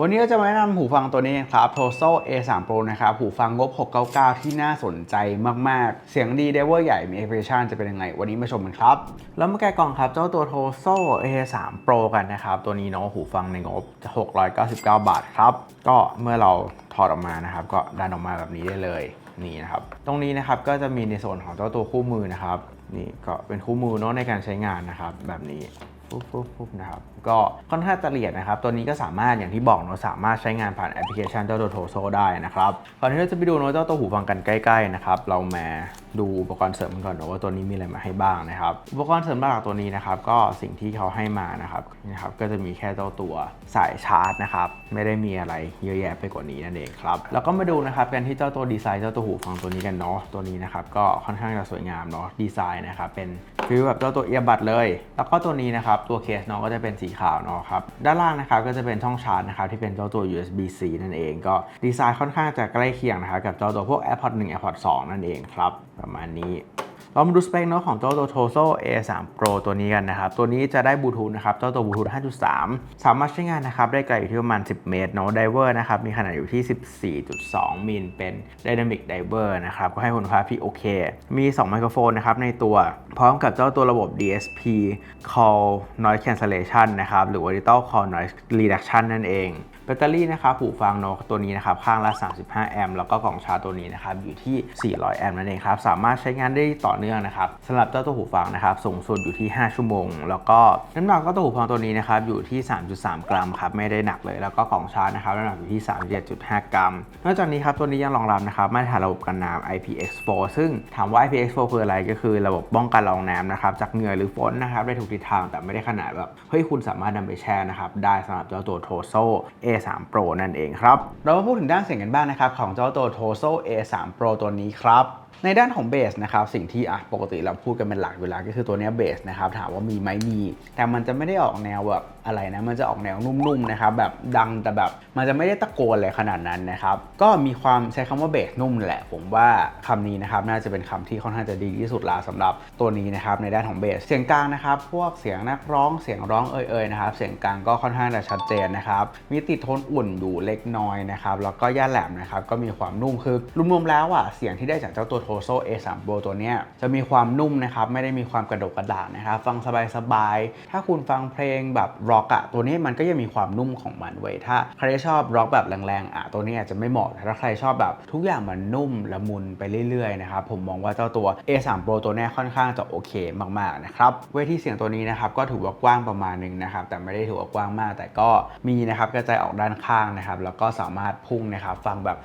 วันนี้ก็จะมาแนะนำหูฟังตัวนี้ครับ Toso A3 Pro นะครับ หูฟังงบ 699 ที่น่าสนใจมาก ๆ เสียงดีเดเวอร์ใหญ่มี a p p l i c a t i o n จะเป็นยังไง วันนี้มาชมกันครับ แล้วมาแกะกล่องครับ เจ้าตัว Toso A3 Pro กันนะครับ ตัวนี้เนาะหูฟังในงบ 699 บาทครับ ก็เมื่อเราถอดออกมานะครับ ก็ดันออกมาแบบนี้ได้เลยนี่นะครับ ตรงนี้นะครับก็จะมีในส่วนของเจ้าตัวคู่มือนะครับ นี่ก็เป็นคู่มือเนาะในการใช้งานนะครับแบบนี้ ปุ๊บปุ๊บปุ๊บนะครับ ก็ค่อนข้างจะละเอียดนะครับ ตัวนี้ก็สามารถอย่างที่บอกเนาะสามารถใช้งานผ่านแอปพลิเคชันเจ้าตัวโทโซได้นะครับก่อนที่เราจะไปดูเนาะเจ้าตัวหูฟังกันใกล้ๆนะครับ เรามาดูอุปกรณ์เสริมกันก่อนเนาะว่าตัวนี้มีอะไรมาให้บ้างนะครับ อุปกรณ์เสริมหลักตัวนี้นะครับ ก็สิ่งที่เขาให้มานะครับนะครับ ก็จะมีแค่เจ้าตัวสายชาร์จนะครับไม่ได้มีอะไรเยอะแยะไปกว่านี้นั่นเองครับแล้วก็มาดูนะครับกันที่เจ้าตัวดีไซน์เจ้าตัวหูฟังตัวนี้กันเนาะตัวนี้นะครับก็ค่อนข้างจะสวยงามเนาะดีไซน์นะครับเป็นฟิลแบบเจ้าตัวเอียบัดเลย แล้วก็ตัวนี้นะครับตัวเคสเนาะก็จะเป็นสีขาวเนาะครับ ด้านล่างนะครับก็จะเป็นช่องชาร์จนะครับที่เป็นเจ้าตัว USB-C นั่นเอง ก็ดีไซน์ค่อนข้างจะใกล้เคียงนะครับกับเจ้าตัวพวก AirPods 1 AirPods 2 นั่นเองครับ ประมาณนี้เรามาดูสเปคเนาะของเจ้าตัว Toso A3 Pro ตัวนี้กันนะครับ ตัวนี้จะได้บลูทูธนะครับ เจ้าตัวบลูทูธ5.3 สามารถใช้งานนะครับ ได้ไกลอยู่ที่ประมาณ 10 เมตรเนาะไดเวอร์นะครับ มีขนาดอยู่ที่ 14.2 มิลเป็น Dynamic Diver นะครับ ก็ให้คุณภาพที่โอเค มี 2 ไมโครโฟนนะครับในตัว พร้อมกับเจ้าตัวระบบ DSP Call Noise Cancellation นะครับ หรือว่า Digital Call Noise Reduction นั่นเอง แบตเตอรี่นะครับหูฟังโนตัวนี้นะครับ ข้างละ 35 แอมป์ แล้วก็กล่องชาร์จตัวนี้นะครับ อยู่ที่ 400 แอมป์นั่นเองครับ สามารถใช้งานได้ต่อเนื่องนะครับสำหรับเจ้าตัวหูฟังนะครับ สูงสุดอยู่ที่ 5 ชั่วโมง แล้วก็น้ำหนักก็ตัวหูฟังตัวนี้นะครับ อยู่ที่ 3.3 กรัมครับ ไม่ได้หนักเลย แล้วก็กล่องชาร์จนะครับ น้ำหนักอยู่ที่ 37.5 กรัม นอกจากนี้ครับ ตัวนี้ยังรองรับนะครับ มาตรฐานระบบกันน้ำ IPX4 ซึ่งถามว่า IPX4 คืออะไร ก็คือระบบป้องกันลองน้ำนะครับจากเหงื่อหรือฝนนะครับได้ทุกทิศทางแต่ไม่ได้ขนาดแบบเฮ้ยคุณสามารถนำไปแช่นะครับได้สำหรับเจ้าตัวโทโซ A3 Pro นั่นเองครับเรามาพูดถึงด้านเสียงกันบ้างนะครับของเจ้าตัวโทโซ A3 Pro ตัวนี้ครับในด้านของเบสนะครับสิ่งที่อะปกติเราพูดกันเป็นหลักอยู่แล้วก็คือตัวนี้เบสนะครับถามว่ามีไหมมีแต่มันจะไม่ได้ออกแนวแบบอะไรนะมันจะออกแนวนุ่มๆนะครับแบบดังแต่แบบมันจะไม่ได้ตะโกนอะไรขนาดนั้นนะครับก็มีความใช้คำว่าเบสนุ่มแหละ ผมว่าคำนี้นะครับน่าจะเป็นคำที่ค่อนข้างจะดีที่สุดล้วสำหรับตัวนี้นะครับในด้านของเบสเสียงกลางนะครับพวกเสียงนักร้องเสียงร้องเอ่ยๆนะครับเสียงกลางก็ค่อนข้างจะชัดเจนนะครับมีติดโทนอุ่นอยู่เล็กน้อยนะครับแล้วก็ย่าแหลมนะครับก็มีความนุ่มคือรวมๆแล้วอะเสียงที่ได้จากเจ้าตัว Toso A3 Pro ตัวเนี้ยจะมีความนุ่มนะครับ ไม่ได้มีความกระดกกระดากนะครับ ฟังสบายๆ ถ้าคุณฟังเพลงแบบร็อกอะตัวนี้มันก็ยังมีความนุ่มของมันเว้ถ้าใครชอบร็อกแบบแรงๆอะตัวนี้อาจจะไม่เหมาะแต่ถ้าใครชอบแบบทุกอย่างมันนุ่มละมุนไปเรื่อยๆนะครับผมมองว่าเจ้าตัว A3 Pro ตัวนี้ค่อนข้างจะโอเคมากๆนะครับเวทีเสียงตัวนี้นะครับก็ถือว่ากว้างประมาณหนึงนะครับแต่ไม่ได้ถือว่ากว้างมาก แต่ก็มีนะครับกระจายออกด้านข้างนะครับแล้วก็สามารถพุ่งนะครับฟังแบบ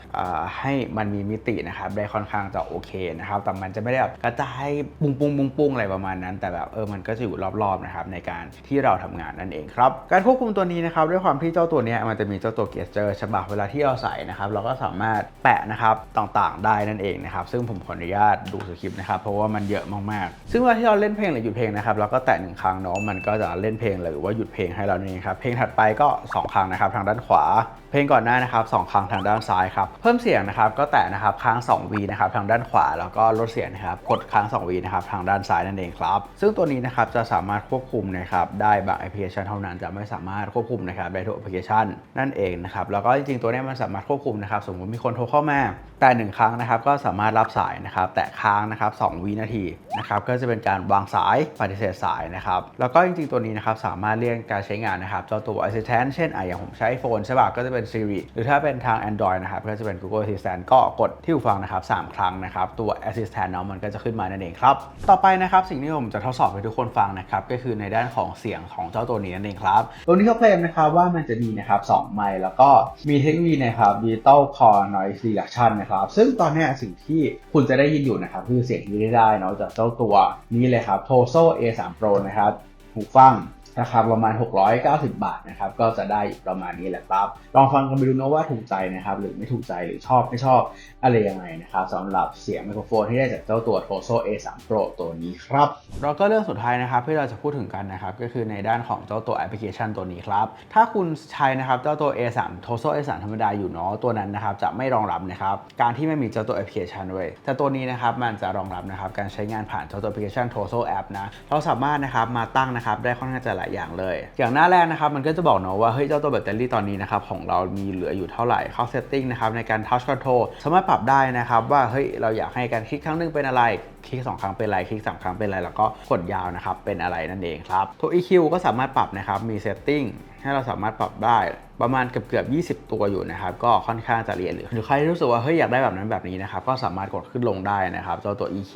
ให้มันมีมิตินะครับได้ค่อนข้างจะโอเคนะครับ แต่มันจะไม่ได้แบบกระจายปุ้งปุ้งปุ้งปุ้งอะไรประมาณนั้น แต่แบบเออมันก็จะอยู่รอบๆนะครับในการที่เราทำงานนั่นเองครับ การควบคุมตัวนี้นะครับด้วยความที่เจ้าตัวเนี้ยมันจะมีเจ้าตัวเกสเจอร์ฉบับเวลาที่เราใส่นะครับเราก็สามารถแปะนะครับต่างๆ ได้นั่นเองนะครับซึ่งผมขออนุญาตดูสคริปต์นะครับเพราะว่ามันเยอะมากๆ ซึ่งเวลาที่เราเล่นเพลงหรือหยุดเพลงนะครับเราก็แตะหนึ่งครั้งเนาะมันก็จะเล่นเพลงหรือว่าหยุดเพลงให้เรานี่ครับเพลงถัดไปก็สองครั้งนะครับทางด้านขวา เพลงก่อนหน้านะครับสองครั้งทางด้านซ้ายครับเพิ่มเสียงนะครับก็แตะนะครับค้าง2วีนะครับทางด้านขวาแล้วก็ลดเสียงนะครับกดค้าง2วีนะครับทางด้านซ้ายนั่นเองครับ ซึ่งตัวนี้นะครับจะสามารถควบคุมนะครับได้บางแอปพลิเคชันเท่านั้นจะไม่สามารถควบคุมนะครับได้ทุกแอปพลิเคชันนั่นเองนะครับแล้วก็จริงๆตัวนี้มันสามารถควบคุมนะครับสมมติมีคนโทรเข้ามาแต่หนึ่งครั้งนะครับก็สามารถรับสายนะครับแตะค้างนะครับ2วินาทีนะครับก็จะเป็นการวางสายปฏิเสธสายนะครับแล้วก็จริงๆตัวนี้นะครับสามารถเลี่ยงการใช้งานนะครับเจ้าตัว Assistant เช่นอะอย่างผมใช้ iPhone ใช่ป่ะก็จะเป็น Siri หรือถ้าเป็นทาง Android นะครับก็จะเป็น Google Assistant ก็กดที่หูฟังนะครับ3ครั้งนะครับตัว Assistant เนาะมันก็จะขึ้นมานั่นเองครับ ต่อไปนะครับสิ่งที่ผมจะทดสอบให้ทุกคนฟังนะครับก็คือในด้านของเสียงของเจ้าตัวนี้นั่นเองครับ ตัวนี้เขาเคลมนะครับว่ามันจะมีนะครับ2ไมค์แล้วก็มีเทคโนโลยีนะครับ Digital Core Noise Reduction นะครับซึ่งตอนนี้สิ่งที่คุณจะได้ยินอยู่นะครับคือเสียงที่ได้ได้เนาะจากเจ้าตัวนี้เลยครับ Toso A3 Pro นะครับหูฟัง ราคาประมาณ 690 บาทนะครับก็จะได้ประมาณนี้แหละครับ ลองฟังกันไปดูนะว่าถูกใจนะครับหรือไม่ถูกใจหรือชอบไม่ชอบอะไรยังไงนะครับสำหรับเสียงไมโครโฟนที่ได้จากเจ้าตัว Toso A3 Pro ตัวนี้ครับแล้วก็เรื่องสุดท้ายนะครับที่เราจะพูดถึงกันนะครับก็คือในด้านของเจ้าตัวแอปพลิเคชันตัวนี้ครับถ้าคุณใช้นะครับเจ้าตัว A3 Toso A3 ธรรมดาอยู่เนาะตัวนั้นนะครับจะไม่รองรับนะครับการที่ไม่มีเจ้าตัวแอปพลิเคชันเว้ยแต่ตัวนี้นะครับมันจะรองรับนะครับการใช้งานผ่านเจ้าตัวแอปพลิเคชัน Toso App นะเราสามารถนะครับมาตั้งนะครับได้ค่อนข้างจะหลาย ๆ อย่างเลย อย่างหน้าแรกนะครับมันก็จะบอกเนาะว่าเฮ้ยเจ้าตัวแบตเตอรี่ตอนนี้นะครับของเรามีเหลืออยู่เท่าไหร่เข้าเซตติ้งนะครับในการทัชคอนโทรสามารถปรับได้นะครับว่าเฮ้ยเราอยากให้การคลิกครั้งหนึงเป็นอะไรคลิก 2 ครั้งเป็นอะไรคลิก 3 ครั้งเป็นอะไรแล้วก็กดยาวนะครับเป็นอะไรนั่นเองครับตัว EQ ก็สามารถปรับนะครับมีเซตติ้งให้เราสามารถปรับได้ ประมาณเกือบเกือบ20 ตัวอยู่นะครับ ก็ค่อนข้างจะละเอียดหรือใครที่รู้สึกว่าเฮ้ยอยากได้แบบนั้นแบบนี้นะครับ ก็สามารถกดขึ้นลงได้นะครับเจ้าตัว EQ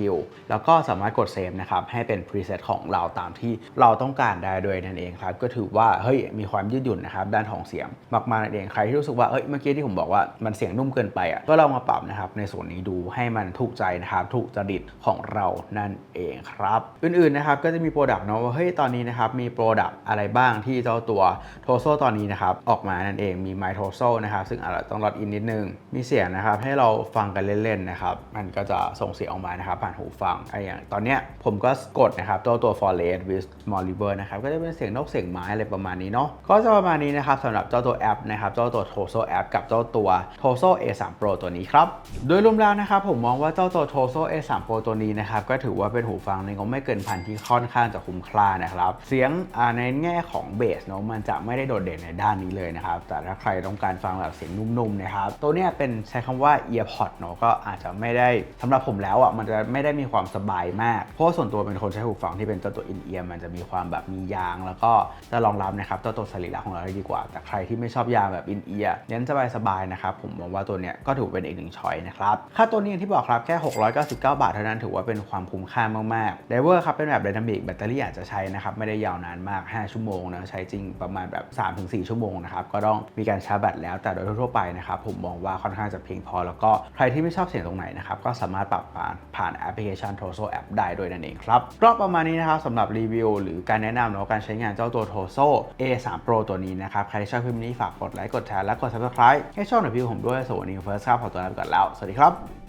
แล้วก็สามารถกดเซฟนะครับให้เป็น preset ของเราตามที่เราต้องการได้ด้วยนั่นเองครับ ก็ถือว่าเฮ้ยมีความยืดหยุ่นนะครับด้านของเสียงมากๆนั่นเองใครที่รู้สึกว่าเอ้ยเมื่อกี้ที่ผมบอกว่ามันเสียงนุ่มเกินไปอะก็ลองมาปรับนะครับในส่วนนี้ดูให้มันถูกใจนะครับถูกจริตของเรานั่นเองครับอื่นๆนะครับก็จะมีโปรดักต์เนาะว่าเฮ้ยตอนนี้นะครับมีโปรดักต์อะไรบ้างที่เจ้าตัวโทโซตอนนี้นะครับออกมานั่นเองมี My t o s o นะครับซึ่งอาจจะต้องลดอินนิดนึง มีเสียงนะครับให้เราฟังกันเล่นๆนะครับมันก็จะส่งเสียงออกมานะครับผ่านหูฟังไอ้อย่างตอนเนี้ยผมก็กดนะครับตัวตัว Forest with Small River นะครับก็จะเป็นเสียงนกเสียงไม้อะไรประมาณนี้เนาะก็จะประมาณนี้นะครับสำหรับเจ้าตัวแอปนะครับเจ้าตัว Toso App กับเจ้าตัว Toso A3 Pro ตัวนี้ครับโดยรวมแล้วนะครับผมมองว่าเจ้าตัว Toso A3 Pro ตัวนี้นะครับก็ถือว่าเป็นหูฟังในงบไม่เกินพันที่ค่อนข้างจะคุ้มค่านะครับเสียงในแง่ของเบสเนาะมันจะไม่ได้โดดเด่นในด้านนี้เลยนะครับ แต่ถ้าใครต้องการฟังแบบเสียงนุ่มๆนะครับ ตัวเนี้ยเป็นใช้คำว่า earpod เนาะก็อาจจะไม่ได้สำหรับผมแล้วอะมันจะไม่ได้มีความสบายมาก เพราะส่วนตัวเป็นคนใช้หูฟังที่เป็นเจ้าตัว in ear มันจะมีความแบบมียาง แล้วก็จะรองรับนะครับเจ้าตัวสรีระของเราได้ดีกว่า แต่ใครที่ไม่ชอบยางแบบ in ear เน้นสบายๆนะครับผมมองว่าตัวเนี้ยก็ถือเป็นอีกหนึ่งช้อยนะครับค่าตัวนี้อย่างที่บอกครับแค่ 699 บาทเท่านั้นถือว่าเป็นความคุ้มค่ามากๆไดเวอร์ครับเป็นแบบไดนามิกแบตเตอรี่อาจจะใช้นะครับไม่ได้ยาวนานมาก 5 ชั่วโมงนะใช้จริงประมาณแบบ 3-4 ชั่วโมงนะครับก็ต้องมีการชาร์จแบตแล้วแต่โดยทั่วๆไปนะครับผมมองว่าค่อนข้างจะเพียงพอ แล้วก็ใครที่ไม่ชอบเสียงตรงไหนนะครับก็สามารถปรับผ่านผ่านแอปพลิเคชัน Toso App ได้ด้วยนั่นเองครับก็ประมาณนี้นะครับสำหรับรีวิว หรือการแนะนำเนาะการใช้งานเจ้าตัว Toso A3 Pro ตัวนี้นะครับใครที่ชอบคลิปนี้ฝากกดไลค์กดแชร์และกด subscribe ให้ช่องหน่อยพี่ผมด้วยสวัสดีเฟิร์สครับขอตัวลาไปก่อนแล้วสวัสดีครับ